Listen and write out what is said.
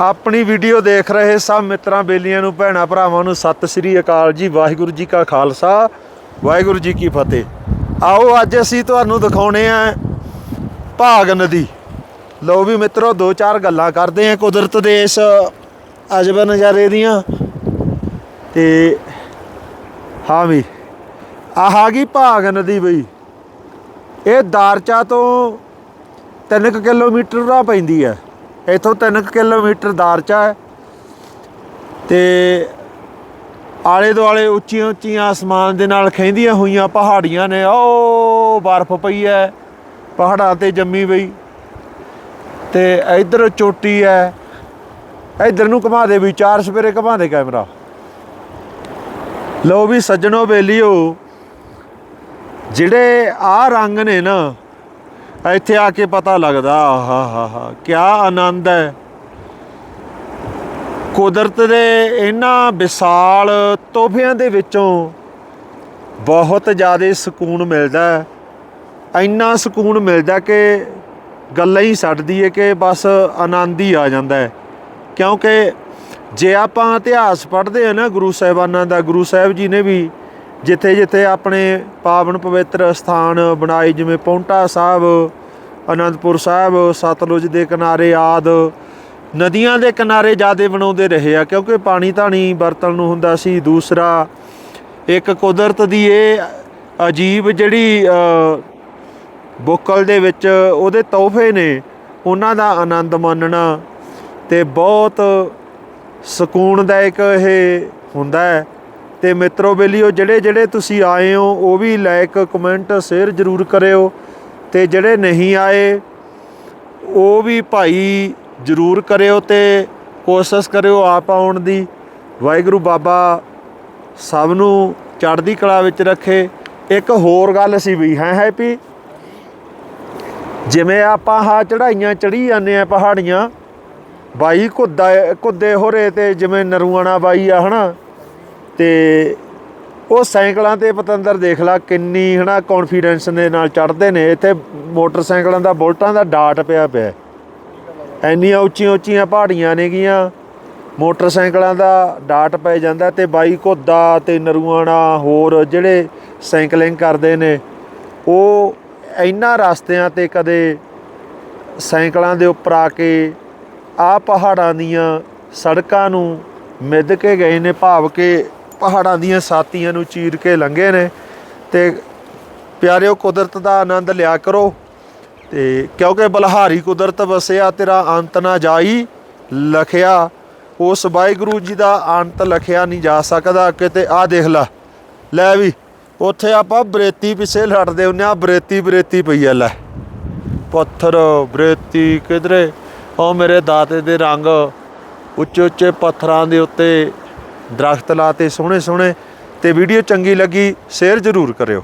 ਆਪਣੀ ਵੀਡੀਓ ਦੇਖ ਰਹੇ ਸਭ ਮਿੱਤਰਾਂ ਬੇਲੀਆਂ ਨੂੰ, ਭੈਣਾਂ ਭਰਾਵਾਂ ਨੂੰ, ਸਤਿ ਸ੍ਰੀ ਅਕਾਲ ਜੀ, ਵਾਹਿਗੁਰੂ ਜੀ ਕਾ ਖਾਲਸਾ, ਵਾਹਿਗੁਰੂ ਜੀ ਕੀ ਫਤਿਹ। ਆਓ ਅੱਜ ਅਸੀਂ ਤੁਹਾਨੂੰ ਦਿਖਾਉਣੇ ਆ ਭਾਗ ਨਦੀ। ਲਓ ਵੀ ਮਿੱਤਰੋ, ਦੋ ਚਾਰ ਗੱਲਾਂ ਕਰਦੇ ਆ ਕੁਦਰਤ ਦੇ ਇਸ ਅਜਬ ਨਜ਼ਾਰੇ ਦੀਆਂ। ਤੇ ਹਾਂ ਵੀ, ਆਹ ਆ ਗਈ ਭਾਗ ਨਦੀ ਬਈ। ਇਹ ਦਾਰਚਾ ਤੋਂ 3 ਕਿਲੋਮੀਟਰ ਰਾਹ ਪੈਂਦੀ ਹੈ ਇੱਥੋਂ 3 ਕਿਲੋਮੀਟਰ ਦਾਰਚਾ ਹੈ। ਤੇ ਆਲੇ ਦੁਆਲੇ ਉੱਚੀਆਂ ਉੱਚੀਆਂ ਆਸਮਾਨ ਦੇ ਨਾਲ ਖੈਂਦੀਆਂ ਹੋਈਆਂ ਪਹਾੜੀਆਂ ਨੇ। ਉਹ ਬਰਫ਼ ਪਈ ਹੈ। ਪਹਾੜਾਂ ਤੇ ਜੰਮੀ ਪਈ। ਤੇ ਇਧਰ ਚੋਟੀ ਹੈ। ਇਧਰ ਨੂੰ ਘੁਮਾ ਦੇ ਵੀ, ਚਾਰ ਸਵੇਰੇ ਘੁਮਾ ਦੇ ਕੈਮਰਾ। ਲਓ ਵੀ ਸੱਜਣੋ ਬੇਲੀਓ, ਜਿਹੜੇ ਆ ਰੰਗ ਨੇ ਨਾ ਇੱਥੇ ਆ ਕੇ ਪਤਾ ਲੱਗਦਾ, ਆਹਾ ਹਾ ਹਾ ਕੀ ਆਨੰਦ ਹੈ। ਕੁਦਰਤ ਦੇ ਇਹਨਾਂ ਵਿਸ਼ਾਲ ਤੋਹਫਿਆਂ ਦੇ ਵਿੱਚੋਂ ਬਹੁਤ ਜ਼ਿਆਦਾ ਸਕੂਨ ਮਿਲਦਾ ਹੈ। ਇੰਨਾ ਸਕੂਨ ਮਿਲਦਾ ਕਿ ਗੱਲਾਂ ਹੀ ਛੱਡਦੀ ਹੈ ਕਿ ਬਸ ਆਨੰਦ ਹੀ ਆ ਜਾਂਦਾ ਹੈ। ਕਿਉਂਕਿ ਜੇ ਆਪਾਂ ਇਤਿਹਾਸ ਪੜ੍ਹਦੇ ਆ ਨਾ ਗੁਰੂ ਸਾਹਿਬਾਨਾਂ ਦਾ, ਗੁਰੂ ਸਾਹਿਬ ਜੀ ਨੇ ਵੀ ਜਿੱਥੇ ਜਿੱਥੇ ਆਪਣੇ ਪਾਵਨ ਪਵਿੱਤਰ ਸਥਾਨ ਬਣਾਏ, ਜਿਵੇਂ ਪੌਂਟਾ ਸਾਹਿਬ ਅਨੰਦਪੁਰ ਸਾਹਿਬ ਸਤਲੁਜ ਦੇ ਕਿਨਾਰੇ ਆਦ ਨਦੀਆਂ ਦੇ ਕਿਨਾਰੇ ਜਿਆਦੇ ਬਣਾਉਂਦੇ ਰਹੇ ਆ ਕਿਉਂਕਿ ਪਾਣੀ ਧਾਣੀ ਵਰਤਣ ਨੂੰ ਹੁੰਦਾ ਸੀ। ਦੂਸਰਾ ਇੱਕ ਕੁਦਰਤ ਦੀ ਇਹ ਅਜੀਬ ਜਿਹੜੀ ਅ, ਬੁੱਕਲ ਦੇ ਵਿੱਚ ਉਹਦੇ ਤੋਹਫੇ ਨੇ ਉਹਨਾਂ ਦਾ ਆਨੰਦ ਮਾਣਨਾ ਤੇ ਬਹੁਤ ਸਕੂਨਦਾਇਕ ਇਹ ਹੁੰਦਾ ਹੈ। ਤੇ ਮਿੱਤਰੋ ਬੇਲੀਓ ਜਿਹੜੇ ਜਿਹੜੇ ਤੁਸੀਂ ਆਏ ਹੋ ਉਹ ਵੀ ਲਾਈਕ ਕਮੈਂਟ ਸ਼ੇਅਰ ਜ਼ਰੂਰ ਕਰਿਓ। ਤੇ ਜਿਹੜੇ ਨਹੀਂ ਆਏ, ਉਹ ਵੀ ਭਾਈ ਜ਼ਰੂਰ ਕਰਿਓ ਤੇ ਕੋਸ਼ਿਸ਼ ਕਰਿਓ ਆਪ ਆਉਣ ਦੀ। ਵਾਹਿਗੁਰੂ ਬਾਬਾ ਸਭ ਨੂੰ ਚੜ੍ਹਦੀ ਕਲਾ ਵਿੱਚ ਰੱਖੇ। ਇੱਕ ਹੋਰ ਗੱਲ ਸੀ ਵੀ ਹੈ ਹੈਪੀ। ਜਿਵੇਂ ਆਪਾਂ ਆਹ ਚੜਾਈਆਂ ਚੜੀ ਜਾਂਦੇ ਆ ਪਹਾੜੀਆਂ, ਬਾਈ ਕੁੱਦਾ ਕੁੱਦੇ ਹੋਰੇ ਤੇ ਜਿਵੇਂ ਨਰੂਆਣਾ ਬਾਈ ਆ, ਹਨਾ? ਤੇ ਉਹ ਸਾਈਕਲਾਂ ਤੇ ਪਤੰਦਰ ਦੇਖ ਲਾ, ਕਿੰਨੀ ਹਨਾ ਕੌਨਫੀਡੈਂਸ ਦੇ ਨਾਲ ਚੜਦੇ ਨੇ। ਇੱਥੇ ਮੋਟਰਸਾਈਕਲਾਂ ਦਾ, ਬੁਲਟਾਂ ਦਾ ਡਾਟ ਪਿਆ ਪਿਆ। ਐਨੀਆਂ ਉੱਚੀਆਂ ਉੱਚੀਆਂ ਪਹਾੜੀਆਂ ਨੇਗੀਆਂ ਮੋਟਰਸਾਈਕਲਾਂ ਦਾ ਡਾਟ ਪੈ ਜਾਂਦਾ ਤੇ ਬਾਈ ਘੋਦਾ ਤੇ ਨਰੂਆਣਾ ਹੋਰ ਜਿਹੜੇ ਸਾਈਕਲਿੰਗ ਕਰਦੇ ਨੇ, ਉਹ ਇਹਨਾਂ ਰਸਤਿਆਂ ਤੇ ਕਦੇ ਸਾਈਕਲਾਂ ਦੇ ਉੱਪਰ ਆ ਕੇ ਆ ਪਹਾੜਾਂ ਦੀਆਂ ਸੜਕਾਂ ਨੂੰ ਮਿੱਧ ਕੇ ਗਏ ਨੇ, ਭਾਵ ਕਿ ਪਹਾੜਾਂ ਦੀਆਂ ਸਾਤੀਆਂ ਨੂੰ ਚੀਰ ਕੇ ਲੰਘੇ ਨੇ ਤੇ ਪਿਆਰਿਓ ਕੁਦਰਤ ਦਾ ਆਨੰਦ ਲਿਆ ਕਰੋ ਤੇ ਕਿਉਂਕਿ ਬਲਹਾਰੀ ਕੁਦਰਤ ਵਸਿਆ, ਤੇਰਾ ਅੰਤ ਨਾ ਜਾਈ, ਲਖਿਆ। ਉਸ ਵਾਹਿਗੁਰੂ ਜੀ ਦਾ ਅੰਤ ਲਖਿਆ ਨਹੀਂ ਜਾ ਸਕਦਾ। ਕਿਤੇ ਆ ਦੇਖ ਲੈ ਲੈ ਵੀ, ਉੱਥੇ ਆਪਾਂ ਬਰੇਤੀ ਪਿੱਛੇ ਲੜਦੇ ਹੁੰਨੇ ਆ ਬਰੇਤੀ ਬਰੇਤੀ ਪਈ ਆ, ਲੈ। ਪੱਥਰ, ਬਰੇਤੀ ਕਿਧਰੇ? ਉਹ ਮੇਰੇ ਦਾਤੇ ਦੇ ਰੰਗ ਉੱਚੇ ਉੱਚੇ ਪੱਥਰਾਂ ਦੇ ਉੱਤੇ ਦਰਖਤ ਲਾਤੇ ਸੋਹਣੇ ਸੋਹਣੇ ਤੇ ਵੀਡੀਓ ਚੰਗੀ ਲੱਗੀ ਸ਼ੇਅਰ ਜ਼ਰੂਰ ਕਰਿਓ।